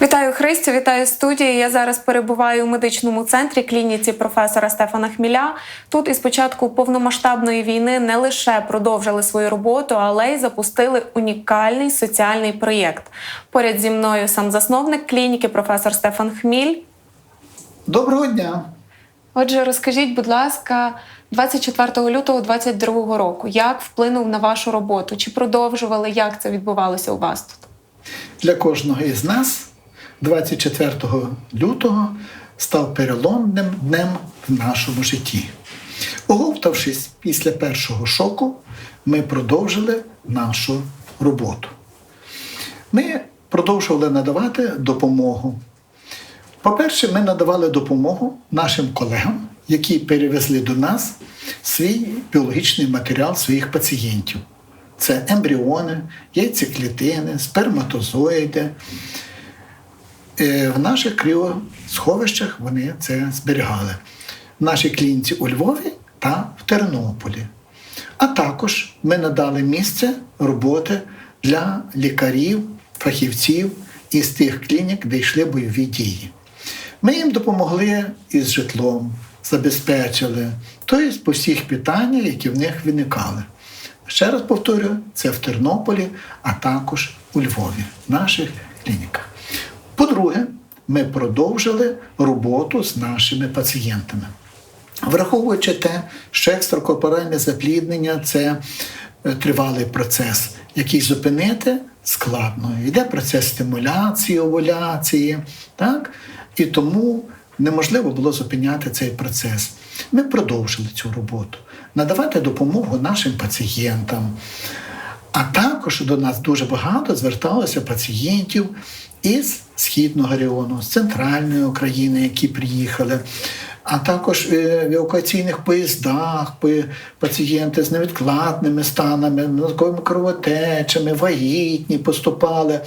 Вітаю Христю, вітаю студії. Я зараз перебуваю у медичному центрі клініці професора Стефана Хміля. Тут із початку повномасштабної війни не лише продовжили свою роботу, але й запустили унікальний соціальний проєкт. Поряд зі мною сам засновник клініки, професор Стефан Хміль. Доброго дня. Отже, розкажіть, будь ласка, 24 лютого 2022 року, як вплинув на вашу роботу? Чи продовжували? Як це відбувалося у вас тут? Для кожного із нас 24 лютого став переломним днем в нашому житті. Оговтавшись після першого шоку, ми продовжили нашу роботу. Ми продовжували надавати допомогу. По-перше, ми надавали допомогу нашим колегам, які перевезли до нас свій біологічний матеріал своїх пацієнтів. Це ембріони, яйцеклітини, сперматозоїди. Е, В наших кріосховищах вони це зберігали. В нашій клініці у Львові та в Тернополі. А також ми надали місце роботи для лікарів, фахівців із тих клінік, де йшли бойові дії. Ми їм допомогли із житлом, забезпечили, тобто по всіх питаннях, які в них виникали. Ще раз повторюю, це в Тернополі, а також у Львові, в наших клініках. По-друге, ми продовжили роботу з нашими пацієнтами. Враховуючи те, що екстракорпоральне запліднення це е, тривалий процес, який зупинити складно. Йде процес стимуляції, овуляції, так? і тому неможливо було зупиняти цей процес. Ми продовжили цю роботу, надавати допомогу нашим пацієнтам. А також до нас дуже багато зверталося пацієнтів із Східного регіону, з центральної України, які приїхали, а також е, в евакуаційних поїздах пацієнти з невідкладними станами, нозковими кровотечами, вагітні поступали.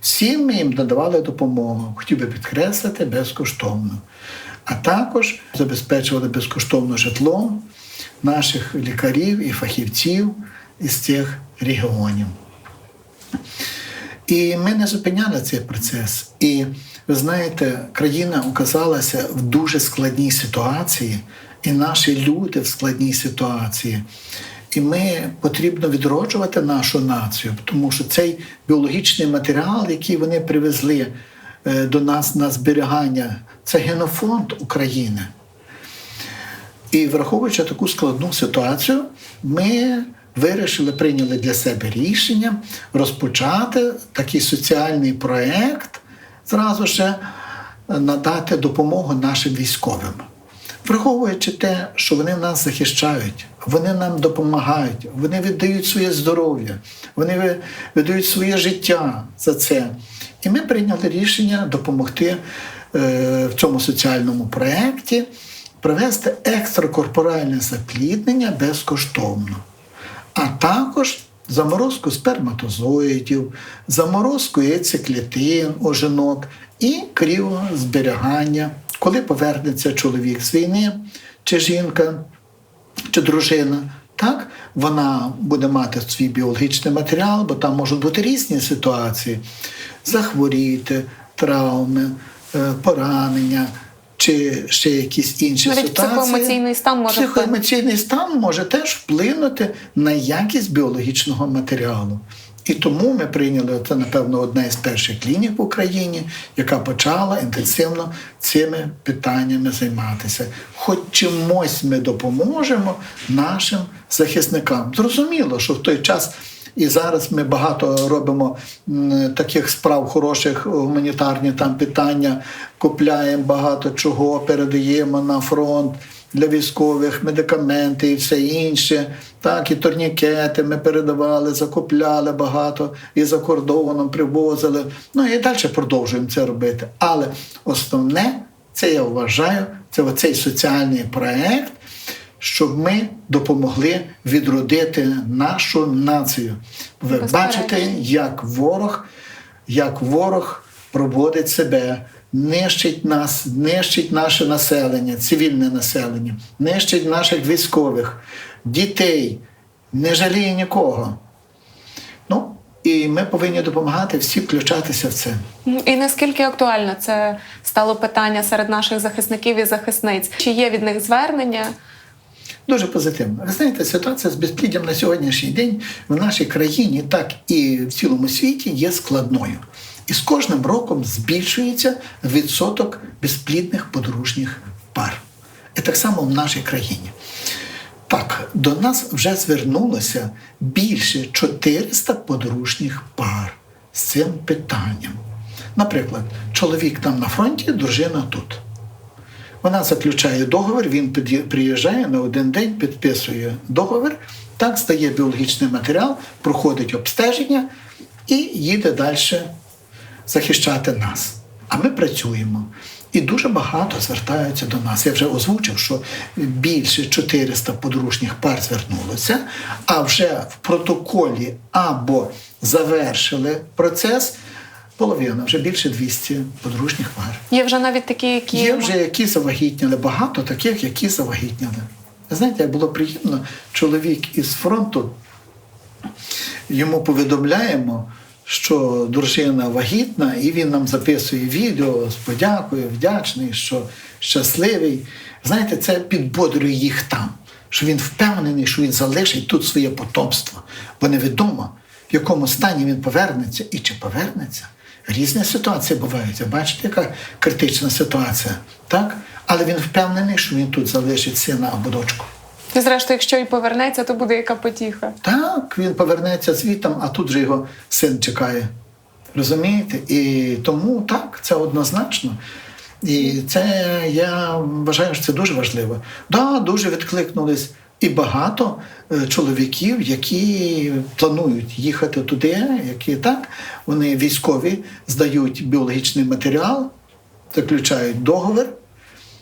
Всім їм надавали допомогу. Хотів би підкреслити безкоштовно. А також забезпечували безкоштовно житлом наших лікарів і фахівців із цих регіонів. І ми не зупиняли цей процес. І ви знаєте, країна оказалася в дуже складній ситуації, і наші люди в складній ситуації. І ми потрібно відроджувати нашу націю, тому що цей біологічний матеріал, який вони привезли е, до нас на зберігання, це генофонд України. І враховуючи таку складну ситуацію, ми вирішили, прийняли для себе рішення розпочати такий соціальний проєкт, зразу ще надати допомогу нашим військовим. Враховуючи те, що вони нас захищають, вони нам допомагають, вони віддають своє здоров'я, вони віддають своє життя за це. І ми прийняли рішення допомогти е, в цьому соціальному проєкті провести екстракорпоральне запліднення безкоштовно, а також заморозку сперматозоїдів, заморозку яйцеклітин жінок і кріозберігання, коли повернеться чоловік з війни чи жінка чи дружина. Так, вона буде мати свій біологічний матеріал, бо там можуть бути різні ситуації: захворіти, травми, е, поранення чи ще якісь інші Навіть ситуації. психоемоційний стан може. Психоемоційний стан може теж вплинути на якість біологічного матеріалу. І тому ми прийняли це, напевно, одна із перших клінік в Україні, яка почала інтенсивно цими питаннями займатися. Хоч чимось ми допоможемо нашим захисникам. Зрозуміло, що в той час. І зараз ми багато робимо таких справ хороших, гуманітарні там питання, купляємо багато чого, передаємо на фронт для військових, медикаменти і все інше. Так, і турнікети ми передавали, закупляли багато і за кордоном привозили. Ну і далі продовжуємо це робити. Але основне, це я вважаю, це оцей соціальний проект, щоб ми допомогли відродити нашу націю. Ви бачите, як ворог, як ворог проводить себе, нищить нас, нищить наше населення, цивільне населення, нищить наших військових, дітей, не жаліє нікого. Ну, І ми повинні допомагати всі включатися в це. Ну, І наскільки актуально це стало питання серед наших захисників і захисниць? Чи є від них звернення? Дуже позитивно. Ви знаєте, ситуація з безпліддям на сьогоднішній день в нашій країні, так і в цілому світі, є складною. І з кожним роком збільшується відсоток безплідних подружніх пар. І так само в нашій країні. Так, до нас вже звернулося більше 400 подружніх пар з цим питанням. Наприклад, чоловік там на фронті, дружина тут. Вона заключає договір, він приїжджає на один день, підписує договір, так здає біологічний матеріал, проходить обстеження і їде далі захищати нас. А ми працюємо. І дуже багато звертаються до нас. Я вже озвучив, що більше 400 подружніх пар звернулося, а вже в протоколі або завершили процес половина, вже більше 200 подружніх пар. Є вже навіть такі, які Є вже які завагітніли, багато таких, які завагітніли. Ви знаєте, як було приємно, чоловік із фронту, йому повідомляємо, що дружина вагітна, і він нам записує відео з подякою, вдячний, що щасливий. Знаєте, це підбодрює їх там, що він впевнений, що він залишить тут своє потомство, бо невідомо, в якому стані він повернеться і чи повернеться. Різні ситуації бувають. Бачите, яка критична ситуація, так? Але він впевнений, що він тут залишить сина або дочку. Зрештою, якщо і повернеться, то буде яка потіха. Так, він повернеться звітом, а тут же його син чекає. Розумієте? І тому так, це однозначно. І це я вважаю, що це дуже важливо. Да, дуже відкликнулись і багато е, чоловіків, які планують їхати туди, які так, вони військові здають біологічний матеріал, заключають договір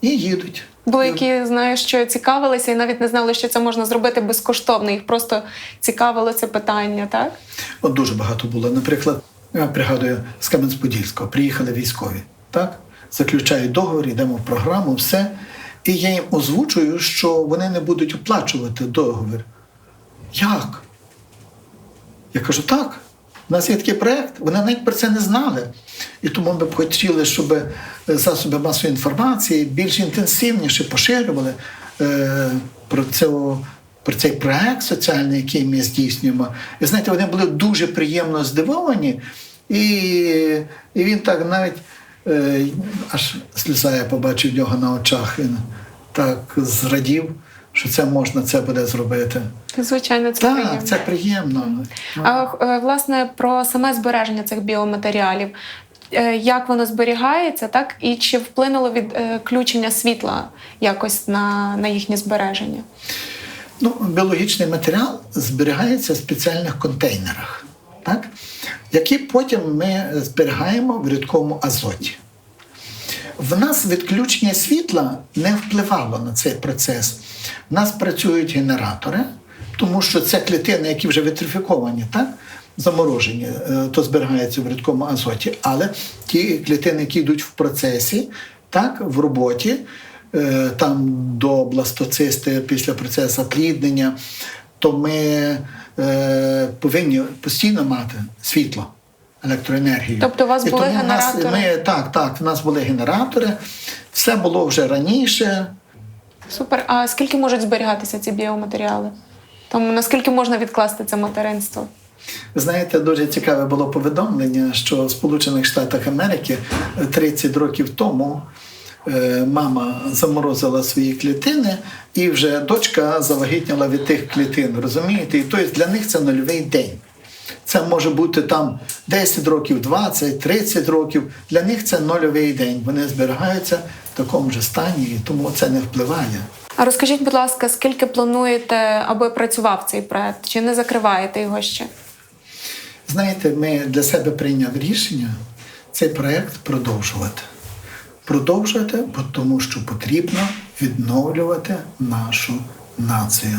і їдуть. Були які знаю, що цікавилися і навіть не знали, що це можна зробити безкоштовно. Їх просто цікавило це питання, так? От дуже багато було. Наприклад, я пригадую з Кам'янець-Подільського, приїхали військові, так? заключають договір, йдемо в програму, все. І я їм озвучую, що вони не будуть оплачувати договір. Як? Я кажу, так. У нас є такий проєкт, вони навіть про це не знали. І тому ми б хотіли, щоб е, засоби масової інформації більш інтенсивніше поширювали е, про, цього, про цей проєкт соціальний, який ми здійснюємо. І знаєте, вони були дуже приємно здивовані, і, і він так навіть аж сльоза я побачив в нього на очах. Він так зрадів, що це можна, це буде зробити. Звичайно, це Так, приємно. це приємно. А е, власне про саме збереження цих біоматеріалів. Е, Як воно зберігається, так і чи вплинуло відключення світла якось на, на їхнє збереження? Ну, біологічний матеріал зберігається в спеціальних контейнерах, так? які потім ми зберігаємо в рідкому азоті. В нас відключення світла не впливало на цей процес. В нас працюють генератори, тому що це клітини, які вже витрифіковані, так? заморожені, е, то зберігаються в рідкому азоті. Але ті клітини, які йдуть в процесі, так, в роботі, е, там до бластоцисти після процесу пліднення, то ми е, повинні постійно мати світло, електроенергію. Тобто у вас І були тому в нас- Ми, так, так, в нас були генератори, все було вже раніше. Супер. А скільки можуть зберігатися ці біоматеріали? Там наскільки можна відкласти це материнство? Знаєте, дуже цікаве було повідомлення, що в Сполучених Штатах Америки е, 30 років тому е, мама заморозила свої клітини, і вже дочка завагітніла від тих клітин. Розумієте? І тобто для них це нульовий день. Це може бути там 10 років, 20, 30 років. Для них це нульовий день. Вони зберігаються в такому ж стані, і тому це не впливає. А розкажіть, будь ласка, скільки плануєте, аби працював цей проект? Чи не закриваєте його ще? Знаєте, ми для себе прийняли рішення цей проект продовжувати. Продовжувати, бо тому що потрібно відновлювати нашу націю,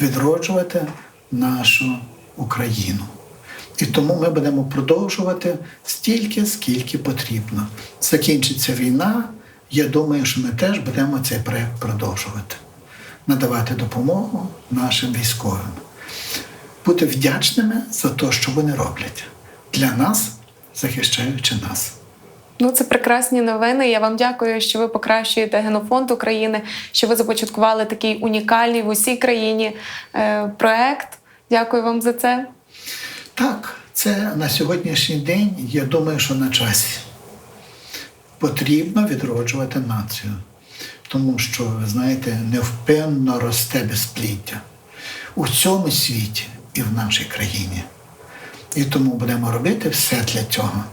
відроджувати нашу Україну. І тому ми будемо продовжувати стільки, скільки потрібно. Закінчиться війна. Я думаю, що ми теж будемо цей проект продовжувати, надавати допомогу нашим військовим. бути вдячними за те, що вони роблять для нас, захищаючи нас. Ну, це прекрасні новини. Я вам дякую, що ви покращуєте генофонд України, що ви започаткували такий унікальний в усій країні е, проект. Дякую вам за це. Так, це на сьогоднішній день, я думаю, що на часі. Потрібно відроджувати націю, тому що, ви знаєте, невпинно росте безпліддя у цьому світі і в нашій країні. І тому будемо робити все для цього.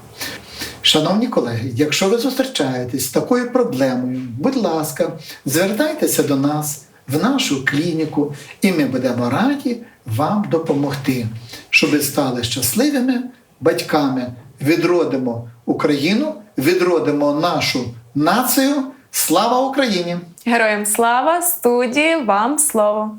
Шановні колеги, якщо ви зустрічаєтесь з такою проблемою, будь ласка, звертайтеся до нас в нашу клініку, і ми будемо раді вам допомогти, щоб ви стали щасливими батьками. Відродимо Україну, відродимо нашу націю. Слава Україні! Героям слава! Студії вам слово!